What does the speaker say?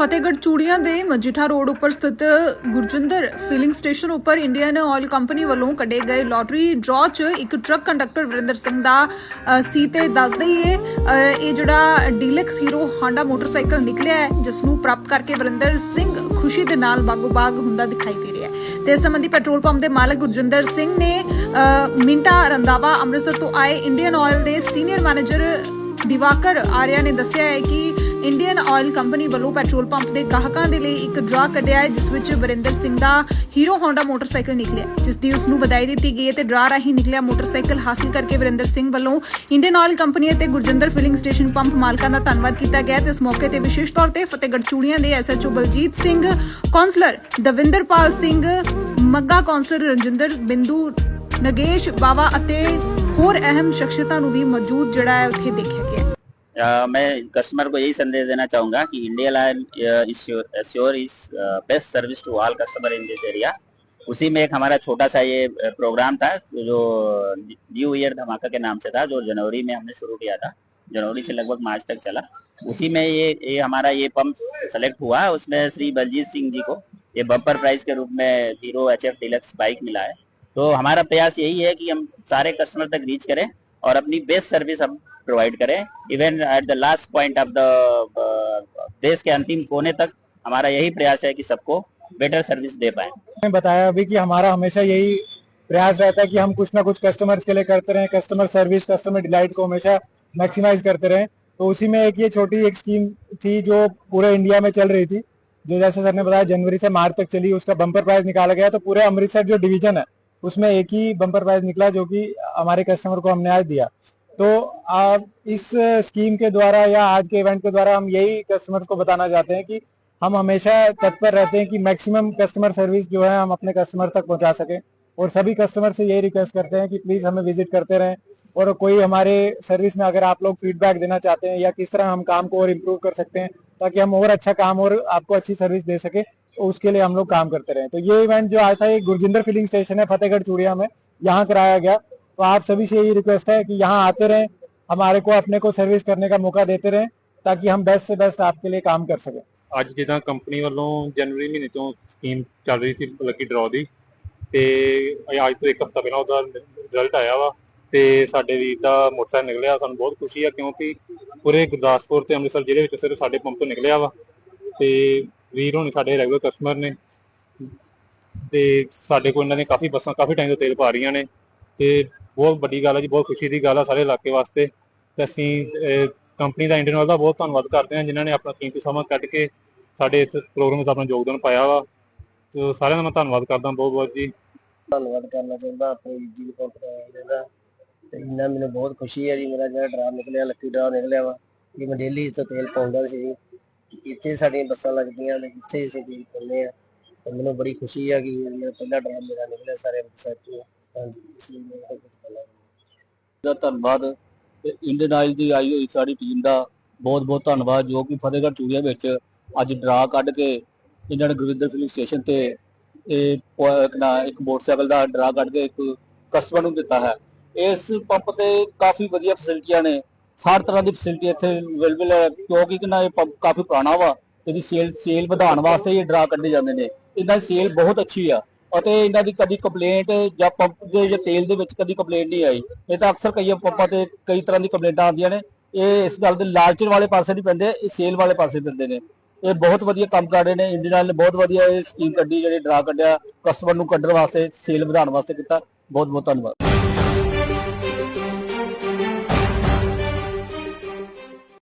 ਫਤਿਹਗੜ੍ਹ ਚੂੜੀਆਂ ਦੇ ਮਜੀਠਾ ਰੋਡ ਉੱਪਰ ਸਥਿਤ ਗੁਰਜਿੰਦਰ ਫਿਲਿੰਗ ਸਟੇਸ਼ਨ ਉੱਪਰ ਇੰਡੀਅਨ ਆਇਲ ਕੰਪਨੀ ਵੱਲੋਂ ਕੱਢੇ ਗਏ ਲੋਟਰੀ ਡਰਾਅ 'ਚ ਇੱਕ ਟਰੱਕ ਕੰਡਕਟਰ ਵਰਿੰਦਰ ਸਿੰਘ ਦਾ ਸੀ ਤੇ ਦੱਸ ਦਈਏ ਇਹ ਜਿਹੜਾ ਡੀਲਕਸ ਹੀਰੋ ਹਾਂਡਾ ਮੋਟਰਸਾਈਕਲ ਨਿਕਲਿਆ ਹੈ ਜਿਸ ਨੂੰ ਪ੍ਰਾਪਤ ਕਰਕੇ ਵਰਿੰਦਰ ਸਿੰਘ ਖੁਸ਼ੀ ਦੇ ਨਾਲ ਬਾਗੋ-ਬਾਗ ਹੁੰਦਾ ਦਿਖਾਈ ਦੇ ਰਿਹਾ ਹੈ। ਤੇ ਇਸ ਸੰਬੰਧੀ ਪੈਟਰੋਲ ਪੰਪ ਦੇ ਮਾਲਕ ਗੁਰਜਿੰਦਰ ਸਿੰਘ ਨੇ ਮਿੰਟਾ ਰੰਦਾਵਾ ਅੰਮ੍ਰਿਤਸਰ ਤੋਂ ਆਏ ਇੰਡੀਅਨ ਆਇਲ ਦੇ ਸੀਨੀਅਰ ਮੈਨੇਜਰ ਦਿਵਾਕਰ ਆਰਿਆ ਨੇ ਦੱਸਿਆ ਹੈ ਕਿ ਇੰਡੀਅਨ ਆਇਲ ਕੰਪਨੀ ਵੱਲੋਂ ਪੈਟਰੋਲ ਪੰਪ ਦੇ ਗਾਹਕਾਂ ਦੇ ਲਈ ਇੱਕ ਡਰਾ ਕੱਢਿਆ ਹੈ, ਜਿਸ ਵਿੱਚ ਵਰਿੰਦਰ ਸਿੰਘ ਦਾ ਹੀਰੋ ਹੋਂਡਾ ਮੋਟਰਸਾਈਕਲ ਨਿਕਲਿਆ। ਜਿਸ ਦੀ ਉਸ ਨੂੰ ਵਧਾਈ ਦਿੱਤੀ ਗਈ ਹੈ ਤੇ ਡਰਾ ਰਾਹੀਂ ਨਿਕਲਿਆ ਮੋਟਰਸਾਈਕਲ ਹਾਸਲ ਕਰਕੇ ਵਰਿੰਦਰ ਸਿੰਘ ਵੱਲੋਂ ਇੰਡੀਅਨ ਆਇਲ ਕੰਪਨੀ ਅਤੇ ਗੁਰਜਿੰਦਰ ਫਿਲਿੰਗ ਸਟੇਸ਼ਨ ਪੰਪ ਮਾਲਕਾਂ ਦਾ ਧੰਨਵਾਦ ਕੀਤਾ ਗਿਆ ਤੇ ਇਸ ਮੌਕੇ ਤੇ ਵਿਸ਼ੇਸ਼ ਤੌਰ ਤੇ ਫਤਿਹਗੜ੍ਹ ਚੂੜੀਆਂ ਦੇ SHO Baljit Singh, councillor Davinderpal Singh Magga councillor Ranjinder Bindu, Nagesh Bawa ਅਤੇ ਹੋਰ ਅਹਿਮ ਸ਼ਖਸੀਅਤਾਂ ਨੂੰ ਵੀ ਮੌਜੂਦ ਜਿਹੜਾ ਹੈ ਉੱਥੇ ਦੇਖਿਆ। मैं कस्टमर को यही संदेश देना चाहूँगा कि Indian Oil sure is best service to all customer in this area उसी में एक हमारा छोटा सा ये प्रोग्राम था, जो न्यू ईयर धमाका के नाम से था, जो जनवरी में हमने शुरू किया था। जनवरी से लगभग मार्च तक चला। उसी में ये ये हमारा ये पंप सेलेक्ट हुआ। उसमें श्री बलजीत सिंह जी को ये बम्पर प्राइस के रूप में Hero H F deluxe bike मिला है। तो हमारा प्रयास यही है कि हम सारे कस्टमर तक रीच करें और अपनी बेस्ट सर्विस हम प्रोवाइड करें. Even at the last point of the देश के अंतिम कोने तक हमारा यही प्रयास है कि सबको बेटर सर्विस दे पाए। बताया अभी कि हमारा हमेशा यही प्रयास रहता है कि हम कुछ ना कुछ कस्टमर्स के लिए करते रहें कस्टमर सर्विस कस्टमर डिलाइट को हमेशा मैक्सिमाइज करते रहें। तो उसी में एक ये छोटी एक स्कीम थी जो पूरे इंडिया में चल रही थी। जो जैसे सर ने बताया, जनवरी से मार्च तक चली, उसका बम्पर प्राइस निकाला गया। तो पूरे अमृतसर जो डिवीज़न है, उसमें एक ही बम्पर प्राइस निकला जो कि हमारे कस्टमर को हमने आज दिया। तो आप इस स्कीम के द्वारा या आज के इवेंट के द्वारा हम यही कस्टमर्स को बताना चाहते हैं कि हम हमेशा तत्पर रहते हैं कि मैक्सिमम कस्टमर सर्विस जो है हम अपने कस्टमर तक पहुँचा सकें। और सभी कस्टमर से यही रिक्वेस्ट करते हैं कि प्लीज़ हमें विज़िट करते रहें। और कोई हमारे सर्विस में अगर आप लोग फीडबैक देना चाहते हैं या किस तरह हम काम को और इम्प्रूव कर सकते हैं, ताकि हम और अच्छा काम और आपको अच्छी सर्विस दे सके तो उसके लिए हम लोग काम करते रहे। तो ये इवेंट जो आया था, ये गुरजिंदर फिलिंग स्टेशन है, फतेहगढ़ चूड़िया में, यहाँ कराया गया। तो आप सभी से यही रिक्वेस्ट है कि यहाँ आते रहें हमारे को अपने को सर्विस करने का मौका देते रहें ताकि हम बेस्ट से बेस्ट आपके लिए काम कर सकें ਅੱਜ ਜਿੱਦਾਂ ਕੰਪਨੀ ਵੱਲੋਂ ਜਨਵਰੀ ਮਹੀਨੇ ਤੋਂ ਸਕੀਮ ਚੱਲ ਰਹੀ ਸੀ ਲੱਕੀ ਡਰਾਅ ਦੀ ਤੇ ਇਹ ਅੱਜ ਤੋਂ ਇੱਕ ਹਫ਼ਤਾ ਪਹਿਲਾਂ ਉਹਦਾ ਰਿਜ਼ਲਟ ਆਇਆ ਵਾ ਤੇ ਸਾਡੇ ਵੀਰ ਦਾ ਮੋਟਰਸਾਈਕਲ ਨਿਕਲਿਆ ਸਾਨੂੰ ਬਹੁਤ ਖੁਸ਼ੀ ਆ ਕਿਉਂਕਿ ਪੂਰੇ ਗੁਰਦਾਸਪੁਰ ਤੇ ਅੰਮ੍ਰਿਤਸਰ ਜ਼ਿਲ੍ਹੇ ਵਿੱਚ ਸਿਰਫ ਸਾਡੇ ਪੰਪ ਤੋਂ ਨਿਕਲਿਆ ਵਾ ਤੇ ਵੀਰ ਹੋਣੀ ਸਾਡੇ ਰੈਗੂਲਰ ਕਸਟਮਰ ਨੇ ਤੇ ਸਾਡੇ ਕੋਲ ਇਹਨਾਂ ਨੇ ਕਾਫੀ ਬੱਸਾਂ ਕਾਫੀ ਟਾਈਮ ਤੋਂ ਤੇਲ ਪਾ ਰਹੀਆਂ ਨੇ ਤੇ ਬਹੁਤ ਵੱਡੀ ਗੱਲ ਹੈ ਜੀ, ਬਹੁਤ ਖੁਸ਼ੀ ਦੀ ਗੱਲ ਆ ਸਾਰੇ ਇਲਾਕੇ ਵਾਸਤੇ। ਤੇ ਅਸੀਂ ਕੰਪਨੀ ਦਾ ਇੰਡੀਅਨ ਆਇਲ ਦਾ ਬਹੁਤ ਧੰਨਵਾਦ ਕਰਦੇ ਹਾਂ, ਜਿਨ੍ਹਾਂ ਨੇ ਆਪਣਾ ਕੀਮਤੀ ਸਮਾਂ ਕੱਢ ਕੇ ਸਾਡੇ ਇਸ ਪ੍ਰੋਗਰਾਮ ਵਿੱਚ ਆਪਣਾ ਯੋਗਦਾਨ ਪਾਇਆ ਵਾ। ਤੇ ਸਾਰਿਆਂ ਦਾ ਮੈਂ ਧੰਨਵਾਦ ਕਰਦਾ, ਬਹੁਤ ਬਹੁਤ ਜੀ। ਧੰਨਵਾਦ ਕਰਨਾ ਚਾਹੁੰਦਾ ਆਪਣੇ ਜੀ ਦੇ ਦਾ। ਤੇ ਇਹਨਾਂ ਮੈਨੂੰ ਬਹੁਤ ਖੁਸ਼ੀ ਹੈ ਜੀ, ਮੇਰਾ ਜਿਹੜਾ ਡਰਾ ਨਿਕਲਿਆ, ਲੱਕੀ ਡਰਾ ਨਿਕਲਿਆ ਵਾ, ਕਿ ਮੈਂ ਡੇਲੀ ਇੱਥੇ ਤੇਲ ਪਾਉਂਦਾ ਸੀ ਜੀ। ਇੱਥੇ ਸਾਡੀਆਂ ਬੱਸਾਂ ਲੱਗਦੀਆਂ ਨੇ ਇੱਥੇ ਅਸੀਂ ਤੇਲ ਪਾਉਂਦੇ ਆ ਤੇ ਮੈਨੂੰ ਬੜੀ ਖੁਸ਼ੀ ਆ ਕਿ ਮੇਰਾ ਪਹਿਲਾ ਡਰਾ ਮੇਰਾ ਨਿਕਲਿਆ, ਸਾਰੇ ਬੱਸਾਂ ਤੋਂ ਹਾਂਜੀ ਇਸ ਲਈ ਮੈਂ ਇਹ ਕੁਝ ਦਾ ਧੰਨਵਾਦ ਤੇ ਇੰਡੀਅਨ ਆਇਲ ਦੀ ਆਈ ਹੋਈ ਸਾਡੀ ਟੀਮ ਦਾ ਬਹੁਤ ਬਹੁਤ ਧੰਨਵਾਦ, ਜੋ ਕਿ ਫਤਿਹਗੜ੍ਹ ਚੂੜੀਆਂ ਵਿੱਚ ਅੱਜ ਡਰਾ ਕੱਢ ਕੇ ਇਹਨਾਂ ਨੇ ਗੁਰਵਿੰਦਰ ਫਿਲਿੰਗ ਸਟੇਸ਼ਨ ਤੇ ਇਹ ਇੱਕ ਮੋਟਰਸਾਈਕਲ ਦਾ ਡਰਾ ਕੱਢ ਕੇ ਇੱਕ ਕਸਟਮਰ ਨੂੰ ਦਿੱਤਾ ਹੈ। ਇਸ ਪੰਪ ਤੇ ਕਾਫੀ ਵਧੀਆ ਫੈਸਿਲਿਟੀਆਂ ਨੇ। ਹਰ ਤਰ੍ਹਾਂ ਦੀ ਫੈਸਿਲਿਟੀ ਇੱਥੇ ਅਵੇਲੇਬਲ ਹੈ, ਕਿਉਂਕਿ ਕਿ ਨਾ ਇਹ ਪੰਪ ਕਾਫੀ ਪੁਰਾਣਾ ਵਾ ਤੇ ਇਹਦੀ ਸੇਲ ਸੇਲ ਵਧਾਉਣ ਵਾਸਤੇ ਇਹ ਡਰਾ ਕੱਢੇ ਜਾਂਦੇ ਨੇ। ਇਹਨਾਂ ਦੀ ਸੇਲ ਬਹੁਤ ਅੱਛੀ ਆ। ਅਤੇ ਇਹਨਾਂ ਦੀ ਕਦੀ ਕੰਪਲੇਂਟ ਜਾਂ ਪੰਪ ਦੇ ਜਾਂ ਤੇਲ ਦੇ ਵਿੱਚ ਕਦੀ ਕੰਪਲੇਂਟ ਨਹੀਂ ਆਈ। ਇਹ ਤਾਂ ਅਕਸਰ ਕਈ ਪੰਪਾਂ ਤੇ ਕਈ ਤਰ੍ਹਾਂ ਦੀ ਕੰਪਲੇਂਟਾਂ ਆਉਂਦੀਆਂ ਨੇ। ਇਹ ਇਸ ਗੱਲ ਦੇ ਲਾਲਚ ਵਾਲੇ ਪਾਸੇ ਨਹੀਂ ਪੈਂਦੇ, ਇਹ ਸੇਲ ਵਾਲੇ ਪਾਸੇ ਪੈਂਦੇ ਨੇ। ਇਹ ਬਹੁਤ ਵਧੀਆ ਕੰਮ ਕਰ ਰਹੇ ਨੇ। ਇੰਡੀਅਨ ਆਇਲ ਨੇ ਬਹੁਤ ਵਧੀਆ ਇਹ ਸਕੀਮ ਕੱਢੀ, ਜਿਹੜੀ ਡਰਾ ਕੱਢਿਆ ਕਸਟਮਰ ਨੂੰ ਕੱਢਣ ਵਾਸਤੇ ਸੇਲ ਵਧਾਉਣ ਵਾਸਤੇ ਕੀਤਾ। ਬਹੁਤ ਬਹੁਤ ਧੰਨਵਾਦ।